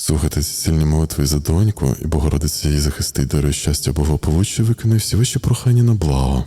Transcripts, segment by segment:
Слухайте сильні молитви за доньку, і Богородиця її захистить дарує щастя благополуччя, виконує всі ваші прохання на благо.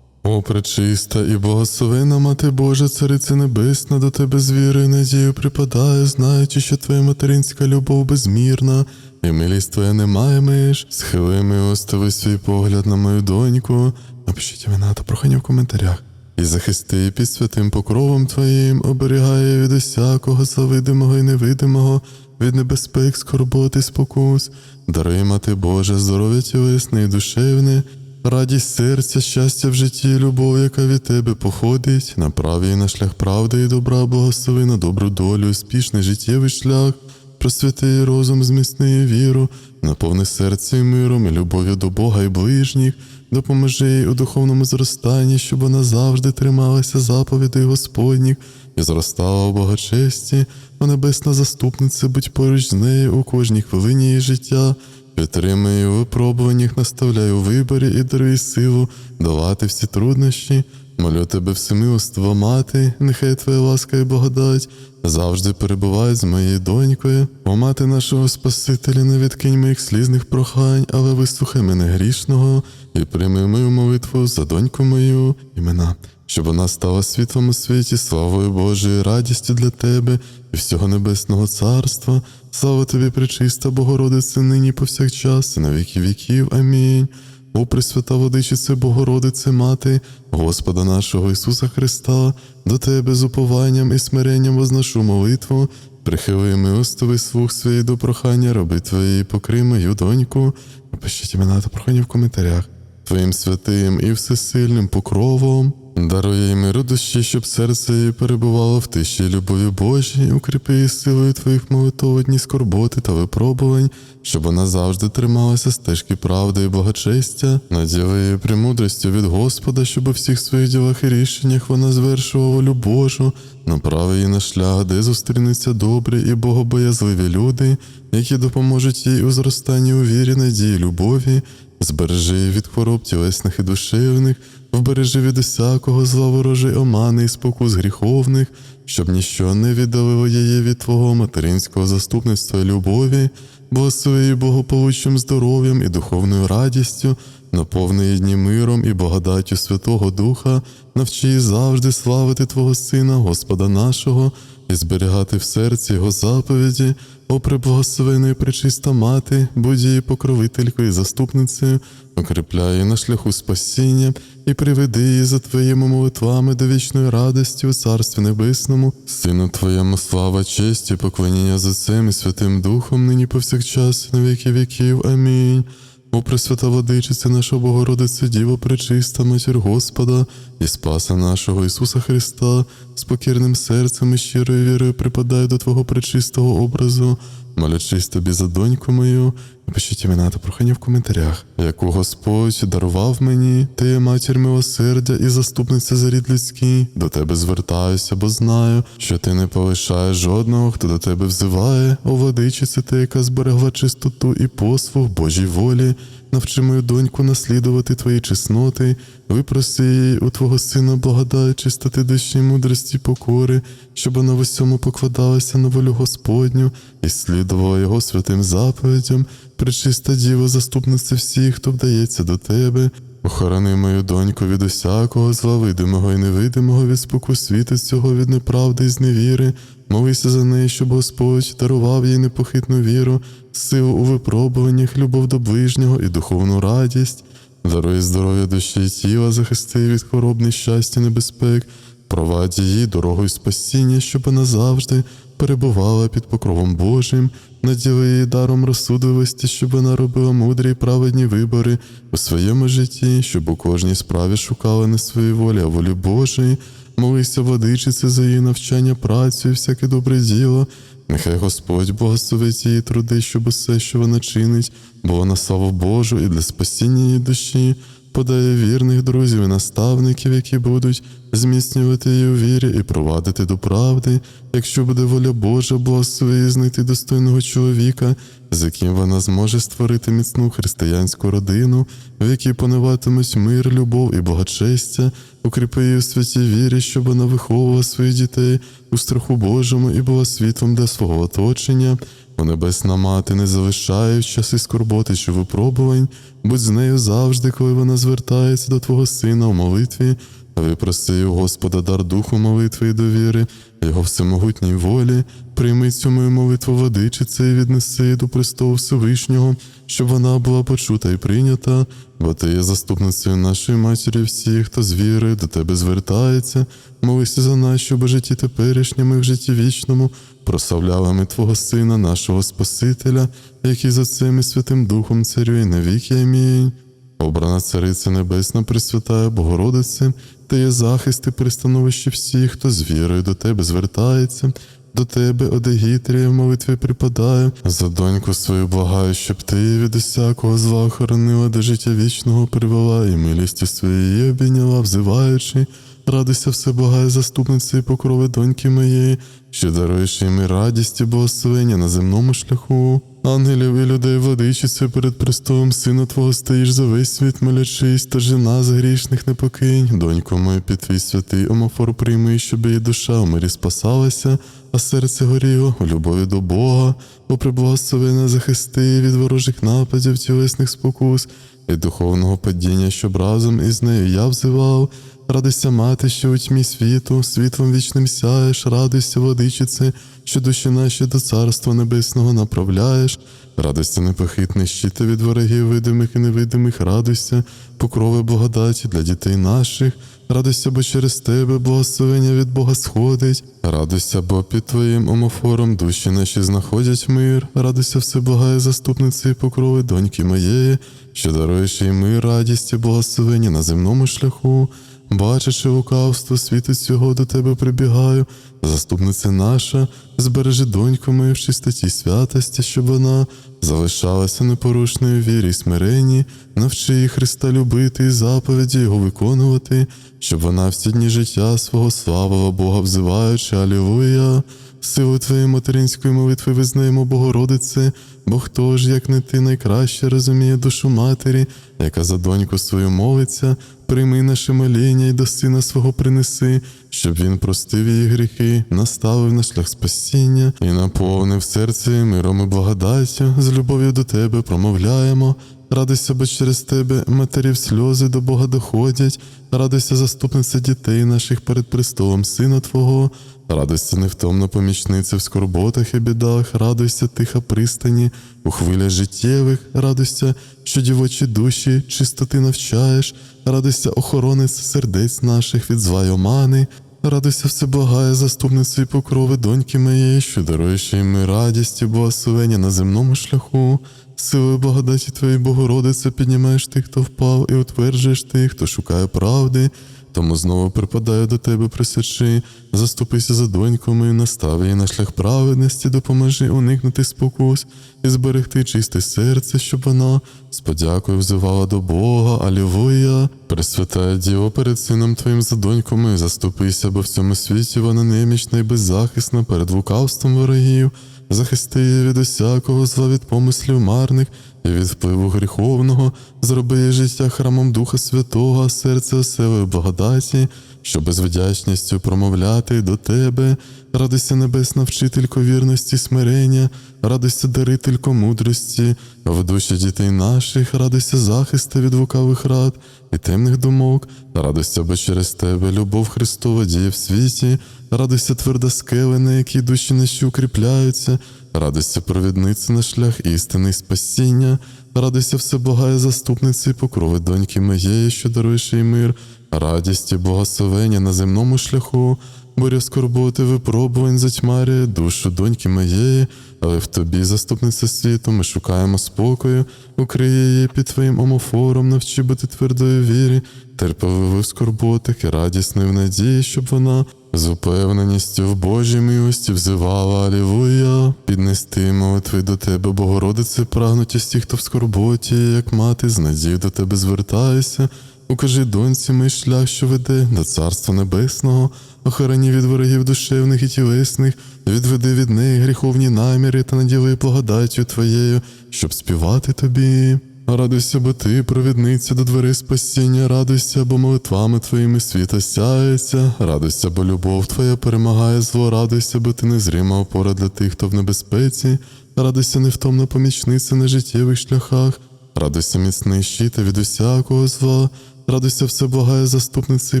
О, пречиста і благословена Мати Божа, Цариця Небесна, до тебе з вірою і надією припадає, знаючи, що твоя материнська любов безмірна, і милість твоя не має меж. Схили милостивий свій погляд на мою доньку. Напишіть імена та прохання в коментарях. І захисти під святим покровом Твоїм, оберігає від усякого завидимого і невидимого, від небезпек, скорботи, спокус, даруй, мати Боже, здоров'я тілесне і душевне, радість серця, щастя в житті, любов, яка від Тебе походить, направи її на шлях правди і добра, благослови на добру долю, успішний життєвий шлях, просвяти розум, зміцни віру, наповни серце миром, і любов'ю до Бога і ближніх, допоможи їй у духовному зростанні, щоб вона завжди трималася заповідей Господніх і зростала у благочесті, о небесна заступниця, будь поруч з нею у кожній хвилині її життя. Підтримуй у випробуваннях, наставляй у виборі і даруй силу долати всі труднощі. Молю тебе, всемилостива мати, нехай твоя ласка і благодать завжди перебувають з моєю донькою. О мати нашого Спасителя, не відкинь моїх слізних прохань, але вислухай мене грішного і прийми мою молитву за доньку мою імена, щоб вона стала світлом у світі, славою Божою, радістю для тебе і всього небесного царства. Слава тобі, пречиста, Богородице, нині повсякчас, і на віки віків. Амінь. О, Пресвята Водичице, Богородице, Мати, Господа нашого Ісуса Христа, до Тебе з упованням і смиренням возношу молитву, прихили милостивий слух свій до прохання роби Твої, покрий мою доньку. Напишіть імена та прохання в коментарях. Твоїм святим і всесильним покровом. Дарує їй миру душі, щоб серце її перебувало в тиші любові Божій, укріпи її силою твоїх молитов дні скорботи та випробувань, щоб вона завжди трималася стежки правди і благочестя, наділи її премудрістю від Господа, щоб у всіх своїх ділах і рішеннях вона звершувала волю Божу, направи її на шлях, де зустрінуться добрі і богобоязливі люди, які допоможуть їй у зростанні у вірі, надії, любові, збережи від хвороб тілесних і душевних, вбережи від усякого зла ворожий омани і спокус гріховних, щоб ніщо не віддалило її від Твого материнського заступництва і любові, благослови її благополуччям здоров'ям і духовною радістю, наповни дні миром і благодаттю Святого Духа, навчи її завжди славити Твого Сина, Господа нашого, і зберігати в серці Його заповіді, о преблагословена і пречиста мати, будь її покровителькою і заступницею, укріпляй її на шляху спасіння і приведи її за твоїми молитвами до вічної радості у Царстві Небесному, Сину Твоєму слава, честь і поклоніння за Отцем і Святим Духом, нині повсякчас, на віки віків. Амінь. О Пресвята владичиця наша Богородиця, Діво пречиста, Матір Господа і Спаса нашого Ісуса Христа, з покірним серцем і щирою вірою припадаю до Твого пречистого образу, молячись тобі за доньку мою, напишіть імена та прохання в коментарях, яку Господь дарував мені, ти матір милосердя і заступниця за рід людський, до тебе звертаюся, бо знаю, що ти не полишаєш жодного, хто до тебе взиває, о владичице ти, яка зберегла чистоту і послуг Божій волі. Навчи мою доньку наслідувати твої чесноти, випроси у Твого Сина благодать, чистоти душі, мудрості, покори, щоб вона в усьому покладалася на волю Господню і слідувала Його святим заповідям, пречиста діво, заступниця всіх, хто вдається до тебе. Охорони мою доньку від усякого зла видимого і невидимого, від споку світу цього, від неправди і зневіри. Молися за неї, щоб Господь дарував їй непохитну віру, силу у випробуваннях, любов до ближнього і духовну радість, даруй здоров'я душі і тіла, захисти від хвороб, нещастя, небезпек, провадь її дорогою спасіння, щоб вона завжди перебувала під покровом Божим, наділи її даром розсудливості, щоб вона робила мудрі й праведні вибори у своєму житті, щоб у кожній справі шукала не свої волі, а волі Божої. Молися, владичице, за її навчання, працю і всяке добре діло. Нехай Господь благословить її труди, щоб усе, що вона чинить, було на славу Божу і для спасіння її душі, подає вірних друзів і наставників, які будуть зміцнювати її у вірі і провадити до правди, якщо буде воля Божа, благослови знайти достойного чоловіка, з яким вона зможе створити міцну християнську родину, в якій пануватимуть мир, любов і благочестя, укріпи її в святій вірі, щоб вона виховувала своїх дітей у страху Божому і була світлом для свого оточення. О небесна мати, не залишає в часи скорботи чи випробувань, будь з нею завжди, коли вона звертається до Твого Сина в молитві, випроси у Господа дар духу молитви і довіри, Його всемогутній волі, прийми цю мою молитву водичице і віднеси до престолу Всевишнього, щоб вона була почута і прийнята, бо ти є заступницею нашої матері всіх, хто з вірою до тебе звертається, молися за нас, щоб у житті теперішньому і в житті вічному прославляли ми Твого Сина, нашого Спасителя, який за цим і Святим Духом царює навіки. Амінь. Обрана Цариця Небесна, Пресвятая Богородице, ти є захист і пристановище всіх, хто з вірою до тебе звертається. До тебе, Одегітрія, в молитві припадаю, за доньку свою благаю, щоб ти від усякого зла охоронила до життя вічного привела і милістю своєї обійняла, взиваючи, радуйся все благає заступниці і покрови доньки моєї, що даруєш їм і радість і благословення на земному шляху. Ангелів і людей владичице перед престолом Сина Твого стоїш за весь світ, молячись, та же нас грішних не покинь. Донько мою під твій святий омофор прийми, щоб її душа у мирі спасалася, а серце горіло у любові до Бога, бо приблагословена захисти від ворожих нападів, тілесних спокус і духовного падіння, щоб разом із нею я взивав. Радуйся, мати, що у тьмі світу, світлом вічним сяєш, радуйся, водичице, що душі наші до царства небесного направляєш. Радуйся, непохитний щите від ворогів видимих і невидимих, радуйся, покрови благодаті для дітей наших. Радуйся, бо через тебе благословення від Бога сходить. Радуйся, бо під твоїм омофором душі наші знаходять мир. Радуйся, все благає заступниці і покрови доньки моєї, що даруєш їй мир, радість і благословення на земному шляху. Бачачи лукавство світу цього до тебе прибігаю, заступниця наша, збережи доньку мою в чистоті святості, щоб вона залишалася непорушною вірі й смиренні, навчи її Христа любити і заповіді Його виконувати, щоб вона всі дні життя свого славила Бога, взиваючи, Алілуя. Силу твоєї материнської молитви визнаємо, Богородице, бо хто ж, як не ти, найкраще розуміє душу матері, яка за доньку свою молиться, прийми наше моління і до сина свого принеси, щоб він простив її гріхи, наставив на шлях спасіння і наповнив серце миром і благодаттю, з любов'ю до тебе промовляємо. Радуйся, бо через тебе матерів сльози до Бога доходять, радуйся, заступниця дітей наших перед престолом Сина Твого, радуйся невтомна помічниця в скорботах і бідах, радуйся, тиха пристані, у хвилях життєвих, радуйся, що дівочі душі чистоти навчаєш, радуйся, охоронець сердець наших від зла омани, Радуйся, все благає, заступниці покрови доньки моєї, що даруєш їм радість і благословення на земному шляху. Силою благодаті Твоєї Богородице піднімаєш тих, хто впав, і утверджуєш тих, хто шукає правди. Тому знову припадаю до тебе, присячи, заступися за доньку мою, настав її на шлях праведності, допоможи уникнути спокус і зберегти чисте серце, щоб вона з подякою взивала до Бога, Алілуя. Пресвятая Діво, перед сином твоїм за доньку мою заступися, бо в цьому світі вона немічна і беззахисна перед лукавством ворогів. Захисти від усякого зла від помислів марних і від впливу гріховного, зроби життя храмом Духа Святого, а серце оселою благодаті, щоб з вдячністю промовляти до тебе, радуйся небесна вчителько вірності, смирення, радуйся дарителько мудрості, в душі дітей наших, радуйся захисту від лукавих рад і темних думок, радуйся, бо через тебе любов Христова діє в світі, радуйся тверда скеле, на якій душі наші укріпляються, радуйся провідниці на шлях істини і спасіння, радуйся все благає заступниці і покрови доньки моєї, що даруєш їй мир, радість і благословення на земному шляху. Буря скорботи випробувань затьмарює душу доньки моєї, але в тобі, заступниця світу, ми шукаємо спокою, укриє її під твоїм омофором, навчи бути твердої вірі, терпеливою в скорботах і радісною в надії, щоб вона з упевненістю в Божій милості взивала Алілуя, піднести молитви до тебе, Богородице, прагнуті ті, хто в скорботі, як мати, з надією до тебе звертаюся. Укажи доньці мій шлях, що веде до Царства Небесного, охороні від ворогів душевних і тілесних, відведи від неї гріховні наміри та наділи благодаттю Твоєю, щоб співати тобі. Радуйся, бо ти, провідниця до дверей спасіння, радуйся, бо молитвами твоїми світа сяється, радуйся, бо любов твоя перемагає зло, радуйся, бо ти незрима опора для тих, хто в небезпеці. радуйся невтомна помічниця на життєвих шляхах, радуйся міцний щита від усякого зла, радуйся все благає заступниці і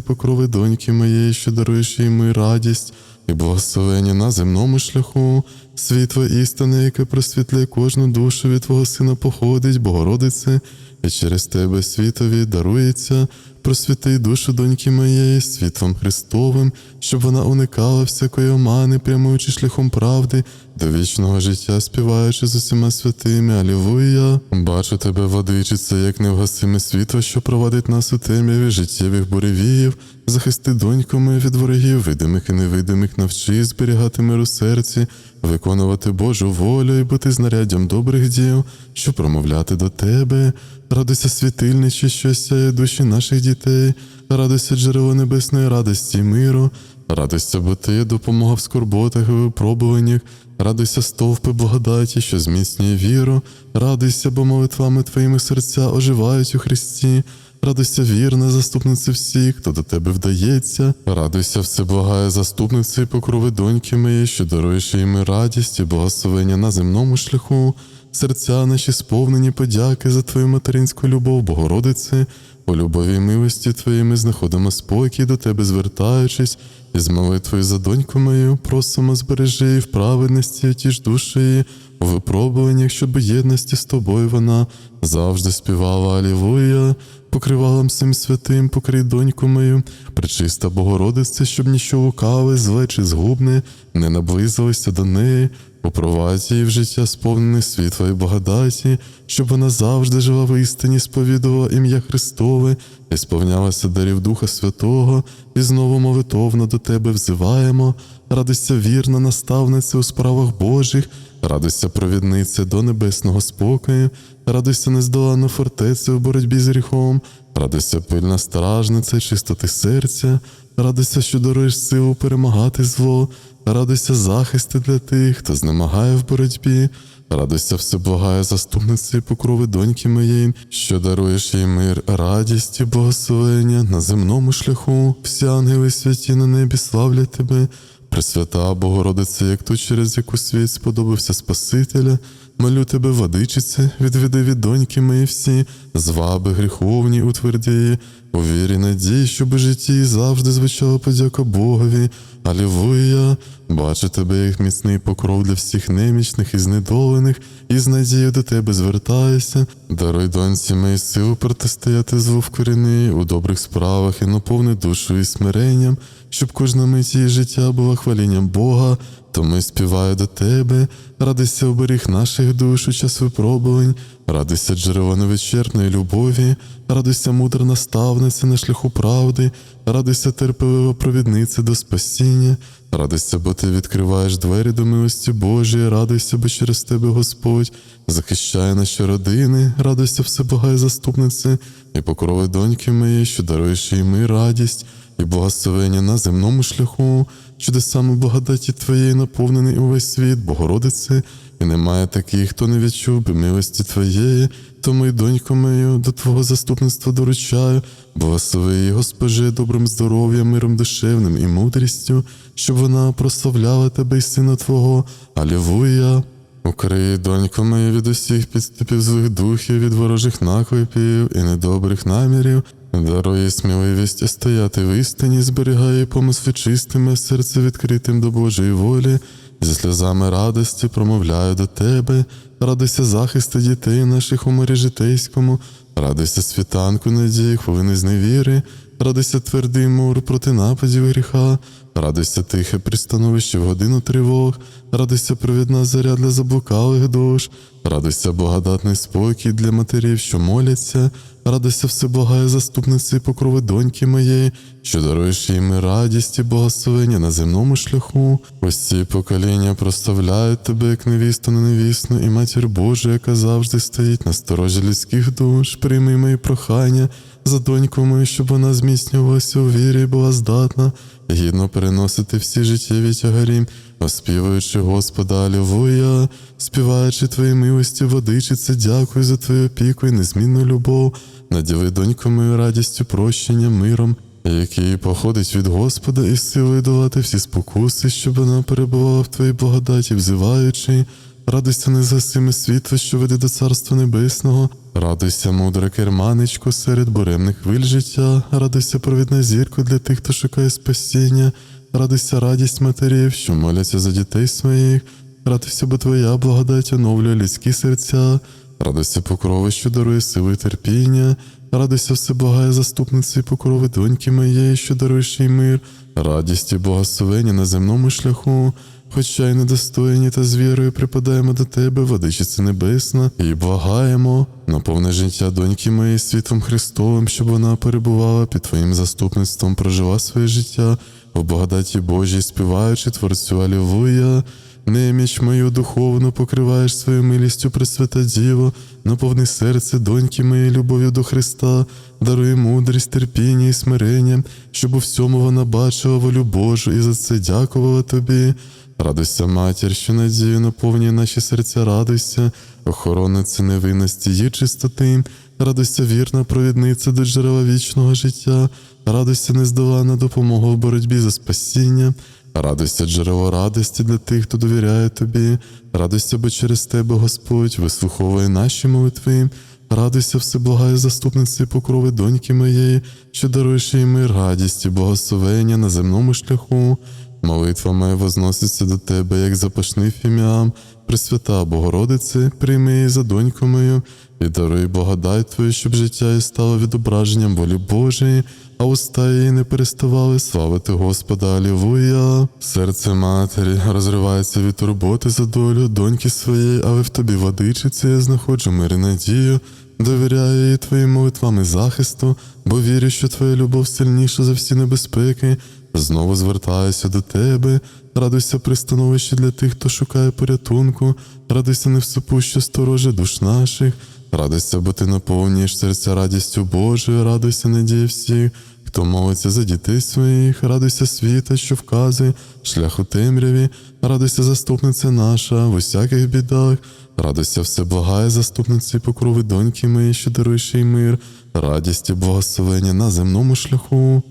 покрови доньки моєї, що даруєш їй ми радість і благословення на земному шляху, світло істини, яке просвітляє кожну душу від Твого Сина походить, Богородице, і через Тебе світові дарується, просвіти душу доньки моєї світлом Христовим, щоб вона уникала всякої омани, прямуючи шляхом правди, до вічного життя, співаючи з усіма святими. Алілуя. Бачу тебе, владичице, як невгасиме світло, що провадить нас у темряві життєвих буревіїв, захисти доньку мою від ворогів, видимих і невидимих, навчи зберігати мир у серці, виконувати Божу волю і бути знаряддям добрих діл, щоб промовляти до тебе. Радуйся, світильничі, що сяє душі наших дітей, радуйся джерело небесної радості і миру, радуйся, бо ти допомога в скорботах і випробуваннях, радуйся, стовпи благодаті, що зміцнює віру, радуйся, бо молитвами твоїми серця оживають у Христі. Радуйся, вірна, заступниця всіх, хто до тебе вдається. Радуйся, всеблагає заступниця і покрови доньки моєї, що даруєш їм радість і благословення на земному шляху. Серця наші сповнені подяки за твою материнську любов, Богородице. У любові і милості Твоїй ми знаходимо спокій до Тебе, звертаючись, і з молитвою за доньку мою просимо збережи її в праведності, ті душу її, у випробуваннях, щоб єдності з тобою вона завжди співала. Алілуя, покривалам всім святим, покрий доньку мою, пречиста Богородице, щоб ніщо лукаве, зле чи згубне не наблизилося до неї. Упровадь її в життя сповнене світла і благодаті, щоб вона завжди жила в істині, сповідувала ім'я Христове і сповнялася дарів Духа Святого, і знову молитовно до Тебе взиваємо. Радуйся, вірна наставниця у справах Божих, радуйся, провідниця до небесного спокою, радуйся, нездоланна фортеця в боротьбі з гріхом, радуйся, пильна стражниця, чистоти серця, радуйся, що даруєш силу перемагати зло. Радуйся захисти для тих, хто знемагає в боротьбі, радуйся всеблагає заступниці і покрови доньки моєї, що даруєш їй мир, радість і благословення на земному шляху. Всі ангели святі на небі славлять тебе. Пресвята Богородице, як ту, через яку світ сподобався Спасителя, молю тебе, владичице, відведи від доньки мої всі, зваби гріховні утверді, у вірі надії, щоб у житті завжди звучала подяка Богові. Алілуя! Бачу тебе, як міцний покров для всіх немічних і знедолених, і з надією до тебе звертаюся. Даруй доньці моїй силу протистояти злу вкоріни у добрих справах і наповни душу і смиренням, щоб кожна мить її життя була хвалінням Бога. Тому й співаю до тебе, радуйся оберіг наших душ у час випробувань, радуйся джерело невичерпної любові, радуйся мудра наставниця на шляху правди, радуйся терпелива провідниця до спасіння, радуйся, бо ти відкриваєш двері до милості Божої, радуйся, бо через тебе Господь захищає наші родини, радуйся, всеблагає заступнице, і покрови доньки моєї, що даруєш їй ми радість і благословення на земному шляху, чудесами благодаті Твоєї наповнений увесь світ, Богородице, і немає таких, хто не відчув би милості Твоєї, тому й доньку мою до Твого заступництва доручаю, благослови Госпоже, добрим здоров'ям, миром душевним і мудрістю, щоб вона прославляла Тебе і Сина Твого. Алілуя! Укрий, донько моя, від усіх підступів злих духів, від ворожих наклепів і недобрих намірів, дарує сміливість стояти в істині, зберігає помисли чистими, серце відкритим до Божої волі, зі сльозами радості промовляю до тебе, радуйся захисту дітей наших у морі житейському, радуйся світанку надії, хвилини зневіри, радуйся твердий мур проти нападів гріха, радуйся тихе пристановище в годину тривог, радуйся провідна заря для заблукалих душ, радуйся благодатний спокій для матерів, що моляться, радуйся всеблагає заступниці і покрови доньки моєї, що даруєш їм радість і благословення на земному шляху. Усі покоління проставляють тебе, як невісту на невісну, і матір Божа, яка завжди стоїть на сторожі людських душ, прийми мої прохання за доньку мою, щоб вона зміцнювалася у вірі і була здатна, гідно переносити всі життєві тягарі, оспівуючи Господа, Алілуя, співаючи Твої милості, водичице, дякую за Твою опіку і незмінну любов, наділи доньку мою радістю, прощення, миром, який походить від Господа і силою долати всі спокуси, щоб вона перебувала в Твоїй благодаті, взиваючи. Радуйся незгасиме світло, що веде до Царства Небесного, радуйся, мудре керманичко, серед буремних хвиль життя, радуйся, провідна зірко для тих, хто шукає спасіння, радуйся радість матерів, що моляться за дітей своїх, радуйся, бо твоя благодать оновлює людські серця, радуйся покрови, що дарує сили і терпіння, радуйся всеблагає заступниці і покрови доньки моєї, що даруєш їй мир, радість і благословення на земному шляху. Хоча й недостойні та з вірою припадаємо до тебе, водичиця небесна, і благаємо, наповни життя доньки моєї світлом Христовим, щоб вона перебувала під Твоїм заступництвом, прожила своє життя в благодаті Божій, співаючи Творцю Алілуя. Неміч мою духовну покриваєш своєю милістю, Пресвята Діво, наповни серце доньки моєї любов'ю до Христа, даруй мудрість, терпіння і смирення, щоб у всьому вона бачила волю Божу і за це дякувала тобі. Радуйся, матір, що надію наповнює наші серця, радуйся, охоронниця невинності її чистоти, радуйся, вірна провідниця до джерела вічного життя, радуйся, нездолана допомога в боротьбі за спасіння. Радуйся, джерело радості для тих, хто довіряє тобі. Радуйся, бо через тебе Господь вислуховує наші молитви. Радуйся, всеблагає заступниці покрови доньки моєї, що даруєш їй мир, радість і благословення на земному шляху. Молитва моя возноситься до тебе, як запашний фіміам. Пресвята Богородице, прийми її за доньку мою і даруй благодать Твою, щоб життя її стало відображенням волі Божої, а уста її не переставали славити Господа Алілуя. Серце матері розривається від турботи за долю доньки своєї, але в тобі водичиці я знаходжу мир і надію. Довіряю її твоїм молитвам і захисту, бо вірю, що твоя любов сильніша за всі небезпеки. Знову звертаюся до тебе, радуйся при становищі для тих, хто шукає порятунку, радуйся невсипуще стороже душ наших, радуйся, бо ти наповнюєш серця радістю Божою, радуйся надії всіх, хто молиться за дітей своїх, радуйся світа, що вказує шлях у темряві, радуйся заступниця наша в усяких бідах, радуйся всеблагає заступниці покрови доньки моєї, що даруєш їй мир, радість і благословення на земному шляху.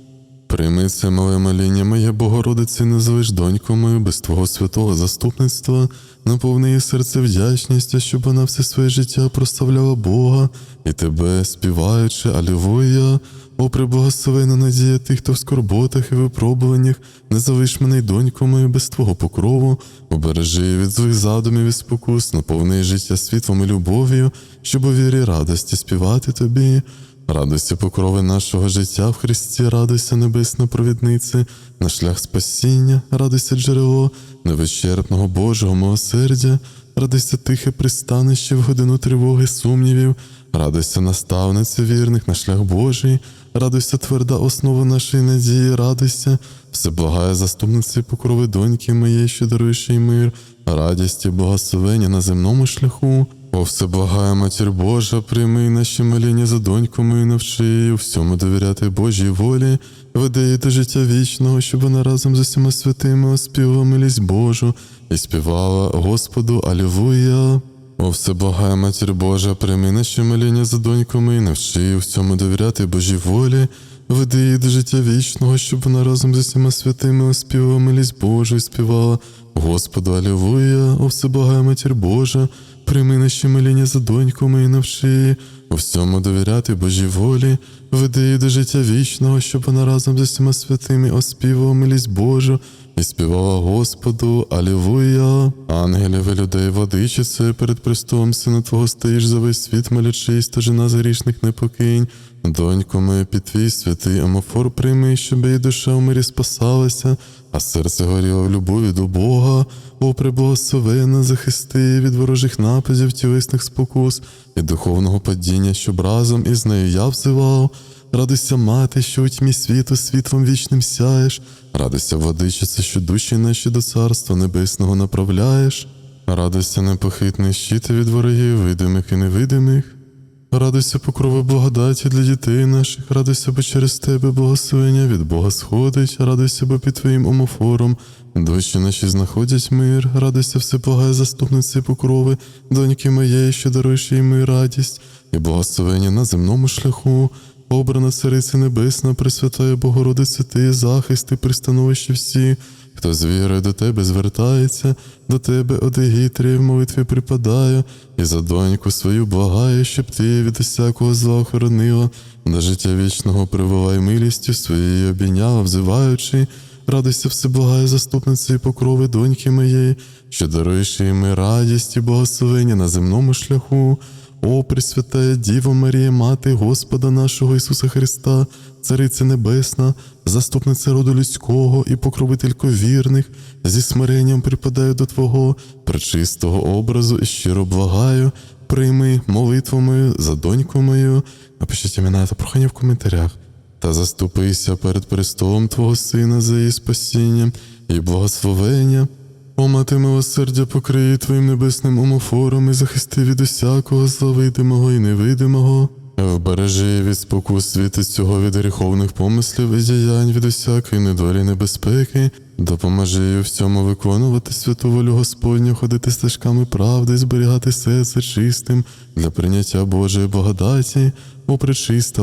Прийми мале моління моє, Богородице, не залиш доньку мою без Твого святого заступництва, наповни її серце вдячністю, щоб вона все своє життя прославляла Бога. І тебе, співаючи, Алілуя, о приблагословена надія тих, хто в скорботах і випробуваннях, не залиш мене й доньку мою без Твого покрову, обережи від злих задумів і спокус, наповни життя світлом і любов'ю, щоб у вірі радості співати тобі. Радуйся покрови нашого життя в Христі, радуйся, небесна провіднице, на шлях спасіння, радуйся джерело невичерпного Божого милосердя, радуйся тихе пристанище в годину тривоги сумнівів, радуйся наставниця вірних на шлях Божий, радуйся тверда основа нашої надії, радуйся, всеблагає заступниці покрови доньки моєї, що даруєш їй мир, радість і благословення на земному шляху. О, всеблагая Матір Божа, прийми наші моління за доньку мою, навчи її у всьому довіряти Божій волі, веди її до життя вічного, щоб вона разом з усіма святими оспівала милість Божу і співала Господу Алілуя. О, всеблагая Матір Божа, прийми наші моління за доньку мою, навчи її у всьому довіряти Божій волі, веди її до життя вічного, щоб вона разом з усіма святими оспівала милість Божу і співала Господу Алілуя, о всеблагая Матір Божа, Прийми наші моління за доньку мою навчи її у всьому довіряти Божій волі, веди її до життя вічного, щоб вона разом з усіма святими оспівала милість Божу і співала Господу, Алілуя. Ангелів і людей водичице, перед престолом сина Твого стоїш за весь світ, молячись, та жена грішних не покинь. Донько моя, під твій святий амофор прийми, щоб її душа в мирі спасалася, а серце горіло в любові до Бога, о приблагословена, захисти від ворожих нападів, тілесних спокус і духовного падіння, щоб разом із нею я взивав. Радуйся, мати, що у тьмі світу світлом вічним сяєш, радуйся, владичице, що душі наші до царства небесного направляєш, радуйся, непохитний щит від ворогів, видимих і невидимих. Радуйся, покрови благодаті для дітей наших, радуйся, бо через тебе благословення від Бога сходить, радуйся, бо під твоїм омофором душі наші знаходять мир, радуйся, всеплагає заступниці покрови, доньки моєї, що даруєш їй мир радість, і благословення на земному шляху, обрана Цариця Небесна, Пресвятая Богородице, ти захист і пристановище всі, Хто з вірою до тебе звертається, до тебе одегітрі в молитві припадаю, і за доньку свою благаю, щоб ти від усякого зла охоронила, до життя вічного прививай милістю своєю обійняла, взиваючи. Радуйся всеблагаю заступниці і покрови доньки моєї, що даруєш їй радість і благословення на земному шляху. О, Пресвятая Діво Марія, Мати Господа нашого Ісуса Христа, Цариця Небесна, заступниця роду людського і покровителько вірних, зі смиренням припадаю до Твого пречистого образу і щиро благаю, прийми молитву мою за доньку мою. Напишіть імена та прохання в коментарях. Та заступися перед престолом Твого Сина за її спасіння і благословення. О, мати милосердя, покриї Твоїм небесним омофором і захисти від усякого зла видимого і невидимого. Вбережи від спокус світу цього від гріховних помислів і діянь від усякої недолі небезпеки. Допоможи у всьому виконувати святу волю Господню, ходити стежками правди, зберігати серце чистим для прийняття Божої благодаті. О,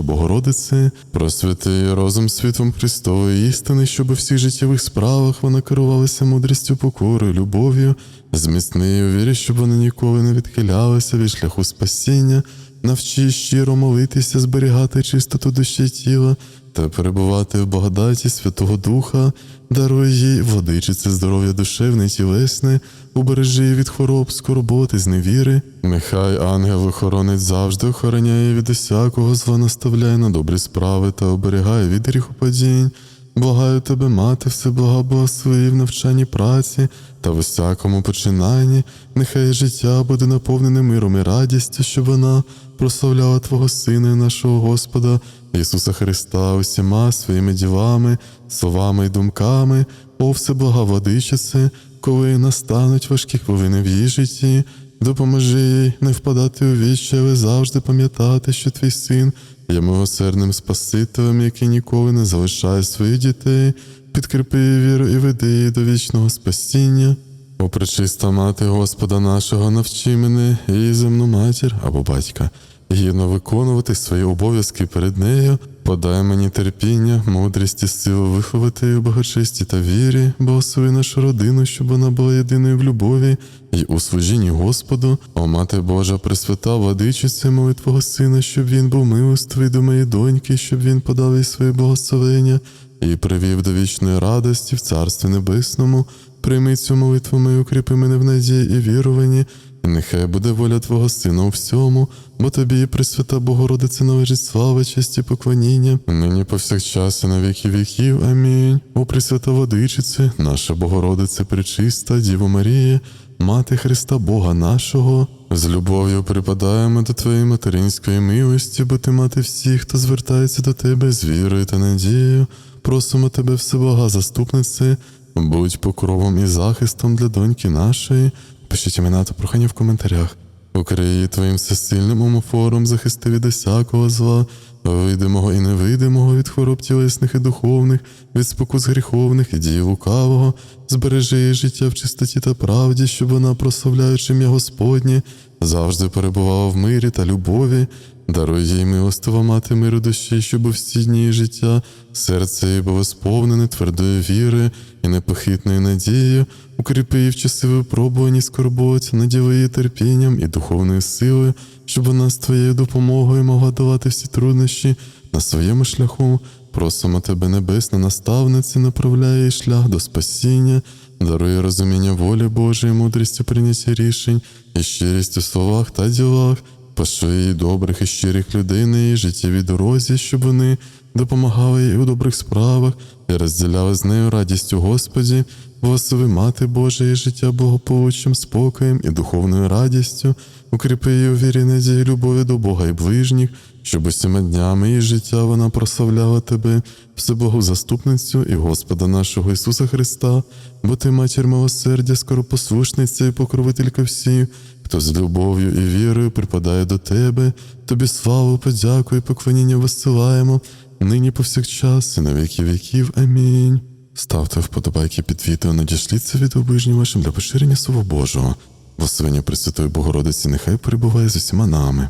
Богородице, просвяти розум світом Христової істини, щоб у всіх життєвих справах вона керувалася мудрістю, покорою, любов'ю, зміцни у вірі, щоб вона ніколи не відхилялася від шляху спасіння, навчи щиро молитися, зберігати чистоту душі тіла та перебувати в благодаті Святого Духа, даруй їй владичице здоров'я душевне і тілесне, убережи її від хвороб, скорботи, зневіри. Нехай ангел-охоронець завжди охороняє від усякого зла, наставляє на добрі справи та оберігає від гріхопадінь. Благаю тебе, мати, все блага благослови в навчанні праці та в усякому починанні, нехай життя буде наповнене миром і радістю, щоб вона прославляла Твого Сина і нашого Господа Ісуса Христа усіма своїми ділами, словами і думками, о всеблага владичице, коли настануть важкі хвилини в її житті, допоможи їй не впадати у вічі, але завжди пам'ятати, що твій син є милосердним Спасителем, який ніколи не залишає своїх дітей, підкріпи віру і веди її до вічного спасіння. О, пречиста мати Господа нашого, навчи мене, її земну матір або батька, гідно виконувати свої обов'язки перед нею, подай мені терпіння, мудрість і силу виховати її в благочесті та вірі, благослови нашу родину, щоб вона була єдиною в любові і у служінні Господу. О, мати Божа, пресвята, владичиця, моли Твого Сина, щоб він був милостивий до моєї доньки, щоб він подав їй своє благословення і привів до вічної радості в Царстві Небесному. Прийми цю молитву мою, укріпи мене в надії і віруванні, нехай буде воля Твого Сина у всьому, бо тобі, Пресвята Богородице, належить слава, честь і поклоніння, нині повсякчас і на віки віків. Амінь. О Пресвята Водичице, наша Богородице, пречиста, Діво Марія, Мати Христа Бога нашого, з любов'ю припадаємо до Твоєї материнської милості, бо ти мати всіх, хто звертається до Тебе з вірою та надією. Просимо Тебе, Всебога, заступнице, будь покровом і захистом для доньки нашої. Пишіть імена та прохання в коментарях. Укрий твоїм всесильним омофором, захисти від усякого зла, видимого і невидимого, від хвороб тілесних і духовних, від спокус гріховних і дій лукавого, збережи її життя в чистоті та правді, щоб вона, прославляючи ім'я Господнє, завжди перебувала в мирі та любові. Даруй їй милостива мати миру душі, щоб у всі дні життя серце її було сповнене твердої віри і непохитною надією, укріпи її в часи випробувань і скорботь, наділи її терпінням і духовною силою, щоб вона з твоєю допомогою могла давати всі труднощі на своєму шляху. Просимо тебе, небесна наставниці, направляє її шлях до спасіння, дарує розуміння волі Божої, мудрість у прийнятті рішень і щирість у словах та ділах. Пошли добрих і щирих людей на її життєвій дорозі, щоб вони допомагали їй у добрих справах і розділяли з нею радість у Господі, благослови Мати Божа і життя благополуччям, спокоєм і духовною радістю, укріпи її у вірі надії, любові до Бога і ближніх, щоб усіма днями її життя вона прославляла тебе, всебогу заступницю і Господа нашого Ісуса Христа, бо ти матір милосердя, скоропослушниця і покровителька всіх, хто з любов'ю і вірою припадає до тебе, тобі славу, подяку і поклоніння висилаємо, нині повсякчас і на віки віків. Амінь. Ставте вподобайки під відео, надішліться від ближнім вашим для поширення Слова Божого. Благословення Пресвятої Богородиці нехай перебуває з усіма нами.